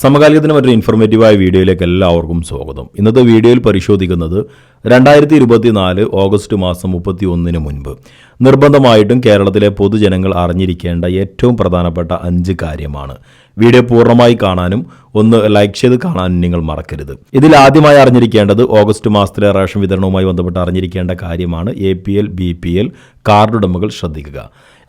സമകാലികത്തിന് മറ്റൊരു ഇൻഫോർമേറ്റീവായ വീഡിയോയിലേക്ക് എല്ലാവർക്കും സ്വാഗതം. ഇന്നത്തെ വീഡിയോയിൽ പരിശോധിക്കുന്നത് രണ്ടായിരത്തി ഇരുപത്തിനാല് ഓഗസ്റ്റ് മാസം മുപ്പത്തി ഒന്നിന് മുൻപ്. നിർബന്ധമായിട്ടും കേരളത്തിലെ പൊതുജനങ്ങൾ അറിഞ്ഞിരിക്കേണ്ട ഏറ്റവും പ്രധാനപ്പെട്ട അഞ്ച് കാര്യമാണ്. വീഡിയോ പൂർണമായി കാണാനും ഒന്ന് ലൈക്ക് ചെയ്ത് കാണാനും നിങ്ങൾ മറക്കരുത്. ഇതിൽ ആദ്യമായി അറിഞ്ഞിരിക്കേണ്ടത് ഓഗസ്റ്റ് മാസത്തിലെ റേഷൻ വിതരണവുമായി ബന്ധപ്പെട്ട് അറിഞ്ഞിരിക്കേണ്ട കാര്യമാണ് A P L B P L കാർഡുടമകൾ ശ്രദ്ധിക്കുക.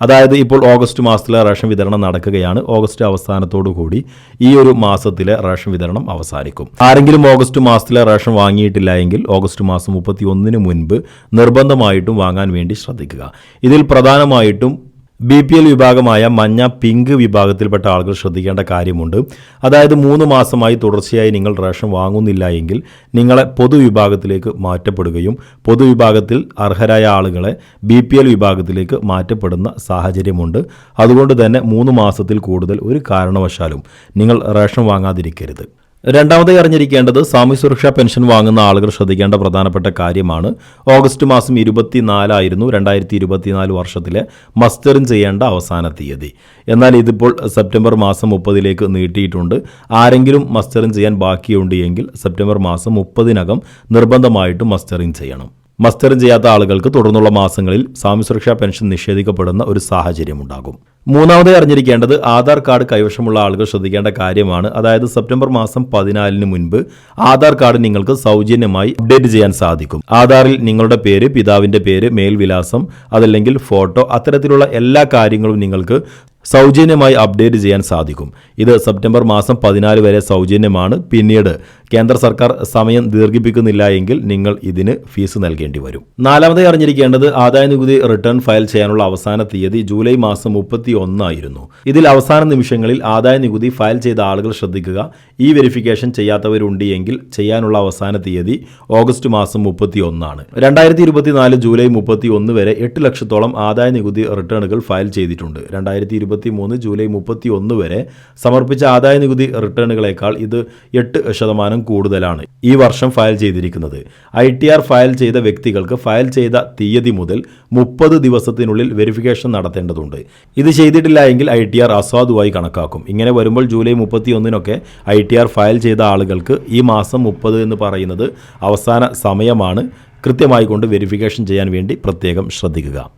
അതായത് ഇപ്പോൾ ഓഗസ്റ്റ് മാസത്തിലെ റേഷൻ വിതരണം നടക്കുകയാണ്. ഓഗസ്റ്റ് അവസാനത്തോടു കൂടി ഈ ഒരു മാസത്തിലെ റേഷൻ വിതരണം അവസാനിക്കും. ആരെങ്കിലും ഓഗസ്റ്റ് മാസത്തിലെ റേഷൻ വാങ്ങിയിട്ടില്ല എങ്കിൽ ഓഗസ്റ്റ് മാസം മുപ്പത്തി ഒന്നിന് മുൻപ് നിർബന്ധമായിട്ടും വാങ്ങാൻ വേണ്ടി ശ്രദ്ധിക്കുക. ഇതിൽ പ്രധാനമായിട്ടും ബി പി എൽ വിഭാഗമായ മഞ്ഞ പിങ്ക് വിഭാഗത്തിൽപ്പെട്ട ആളുകൾ ശ്രദ്ധിക്കേണ്ട കാര്യമുണ്ട്. അതായത് മൂന്ന് മാസമായി തുടർച്ചയായി നിങ്ങൾ റേഷൻ വാങ്ങുന്നില്ല എങ്കിൽ നിങ്ങളെ പൊതുവിഭാഗത്തിലേക്ക് മാറ്റപ്പെടുകയും പൊതുവിഭാഗത്തിൽ അർഹരായ ആളുകളെ ബി പി എൽ വിഭാഗത്തിലേക്ക് മാറ്റപ്പെടുന്ന സാഹചര്യമുണ്ട്. അതുകൊണ്ട് തന്നെ മൂന്ന് മാസത്തിൽ കൂടുതൽ ഒരു കാരണവശാലും നിങ്ങൾ റേഷൻ വാങ്ങാതിരിക്കരുത്. രണ്ടാമതായി അറിഞ്ഞിരിക്കേണ്ടത് സാമൂഹ്യ സുരക്ഷാ പെൻഷൻ വാങ്ങുന്ന ആളുകൾ ശ്രദ്ധിക്കേണ്ട പ്രധാനപ്പെട്ട കാര്യമാണ്. ഓഗസ്റ്റ് മാസം ഇരുപത്തിനാലായിരുന്നു രണ്ടായിരത്തി ഇരുപത്തിനാല് വർഷത്തിലെ മസ്റ്ററിൻ ചെയ്യേണ്ട അവസാന തീയതി. എന്നാൽ ഇതിപ്പോൾ സെപ്റ്റംബർ മാസം മുപ്പതിലേക്ക് നീട്ടിയിട്ടുണ്ട്. ആരെങ്കിലും മസ്റ്ററിൻ ചെയ്യാൻ ബാക്കിയുണ്ട് എങ്കിൽ സെപ്റ്റംബർ മാസം മുപ്പതിനകം നിർബന്ധമായിട്ടും മസ്റ്ററിൻ ചെയ്യണം. മസ്റ്ററിൻ ചെയ്യാത്ത ആളുകൾക്ക് തുടർന്നുള്ള മാസങ്ങളിൽ സാമ്യസുരക്ഷാ പെൻഷൻ നിഷേധിക്കപ്പെടുന്ന ഒരു സാഹചര്യമുണ്ടാകും. മൂന്നാമതായി അറിഞ്ഞിരിക്കേണ്ടത് ആധാർ കാർഡ് കൈവശമുള്ള ആളുകൾ ശ്രദ്ധിക്കേണ്ട കാര്യമാണ്. അതായത് സെപ്റ്റംബർ മാസം പതിനാലിന് മുൻപ് ആധാർ കാർഡ് നിങ്ങൾക്ക് സൗജന്യമായി അപ്ഡേറ്റ് ചെയ്യാൻ സാധിക്കും. ആധാറിൽ നിങ്ങളുടെ പേര് പിതാവിന്റെ പേര് മേൽവിലാസം അതല്ലെങ്കിൽ ഫോട്ടോ അത്തരത്തിലുള്ള എല്ലാ കാര്യങ്ങളും നിങ്ങൾക്ക് സൗജന്യമായി അപ്ഡേറ്റ് ചെയ്യാൻ സാധിക്കും. ഇത് സെപ്റ്റംബർ മാസം പതിനാല് വരെ സൗജന്യമാണ്. പിന്നീട് കേന്ദ്ര സർക്കാർ സമയം ദീർഘിപ്പിക്കുന്നില്ല എങ്കിൽ നിങ്ങൾ ഇതിന് ഫീസ് നൽകേണ്ടി വരും. നാലാമതായി അറിഞ്ഞിരിക്കേണ്ടത് ആദായ നികുതി റിട്ടേൺ ഫയൽ ചെയ്യാനുള്ള അവസാന തീയതി ജൂലൈ മാസം മുപ്പത്തി ഒന്നായിരുന്നു ഇതിൽ അവസാന നിമിഷങ്ങളിൽ ആദായ നികുതി ഫയൽ ചെയ്ത ആളുകൾ ശ്രദ്ധിക്കുക. ഈ വെരിഫിക്കേഷൻ ചെയ്യാത്തവരുണ്ട് എങ്കിൽ ചെയ്യാനുള്ള അവസാന തീയതി ഓഗസ്റ്റ് മാസം മുപ്പത്തി ഒന്നാണ് രണ്ടായിരത്തി ഇരുപത്തിനാല് ജൂലൈ മുപ്പത്തി ഒന്ന് വരെ എട്ട് ലക്ഷത്തോളം ആദായ നികുതി റിട്ടേണുകൾ ഫയൽ ചെയ്തിട്ടുണ്ട്. രണ്ടായിരത്തി ഇരുപത്തി മൂന്ന് ജൂലൈ മുപ്പത്തി ഒന്ന് വരെ സമർപ്പിച്ച ആദായ നികുതി റിട്ടേണുകളേക്കാൾ ഇത് എട്ട് ശതമാനം കൂടുതലാണ് ഈ വർഷം ഫയൽ ചെയ്തിരിക്കുന്നത്. ഐ ടി ആർ ഫയൽ ചെയ്ത വ്യക്തികൾക്ക് ഫയൽ ചെയ്ത തീയതി മുതൽ മുപ്പത് ദിവസത്തിനുള്ളിൽ വെരിഫിക്കേഷൻ നടത്തേണ്ടതുണ്ട്. ഇത് ചെയ്തിട്ടില്ല എങ്കിൽ ഐ ടി ആർ അസാധുവായി കണക്കാക്കും. ഇങ്ങനെ വരുമ്പോൾ ജൂലൈ മുപ്പത്തി ഒന്നിനൊക്കെ ഐ ടി ആർ ഫയൽ ചെയ്ത ആളുകൾക്ക് ഈ മാസം മുപ്പത് എന്ന് പറയുന്നത് അവസാന സമയമാണ്. കൃത്യമായി കൊണ്ട് വെരിഫിക്കേഷൻ ചെയ്യാൻ വേണ്ടി പ്രത്യേകം ശ്രദ്ധിക്കുക.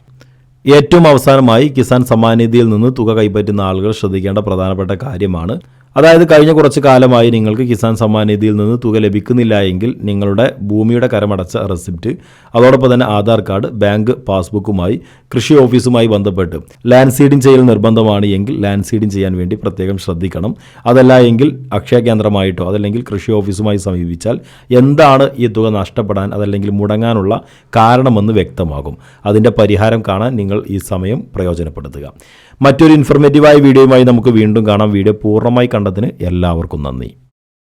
ഏറ്റവും അവസാനമായി കിസാൻ സമ്മാനിധിയിൽ നിന്ന് തുക കൈപ്പറ്റുന്ന ആളുകൾ ശ്രദ്ധിക്കേണ്ട പ്രധാനപ്പെട്ട കാര്യമാണ് അതായത് കഴിഞ്ഞ കുറച്ച് കാലമായി നിങ്ങൾക്ക് കിസാൻ സമ്മാൻ നിധിയിൽ നിന്ന് തുക ലഭിക്കുന്നില്ല എങ്കിൽ നിങ്ങളുടെ ഭൂമിയുടെ കരമടച്ച റെസിപ്റ്റ് അതോടൊപ്പം തന്നെ ആധാർ കാർഡ് ബാങ്ക് പാസ്ബുക്കുമായി കൃഷി ഓഫീസുമായി ബന്ധപ്പെട്ട്. ലാൻഡ് സീഡിംഗ് ചെയ്യൽ നിർബന്ധമാണ് എങ്കിൽ ലാൻഡ് സീഡിംഗ് ചെയ്യാൻ വേണ്ടി പ്രത്യേകം ശ്രദ്ധിക്കണം. അതല്ല എങ്കിൽ അക്ഷയ കേന്ദ്രമായിട്ടോ അതല്ലെങ്കിൽ കൃഷി ഓഫീസുമായി സമീപിച്ചാൽ എന്താണ് ഈ തുക നഷ്ടപ്പെടാൻ അതല്ലെങ്കിൽ മുടങ്ങാനുള്ള കാരണമെന്ന് വ്യക്തമാകും. അതിന്റെ പരിഹാരം കാണാൻ നിങ്ങൾ ഈ സമയം പ്രയോജനപ്പെടുത്തുക. മറ്റൊരു ഇൻഫർമേറ്റീവായ വീഡിയോയുമായി നമുക്ക് വീണ്ടും കാണാം. വീഡിയോ പൂർണമായി കണ്ടതിന് എല്ലാവർക്കും നന്ദി.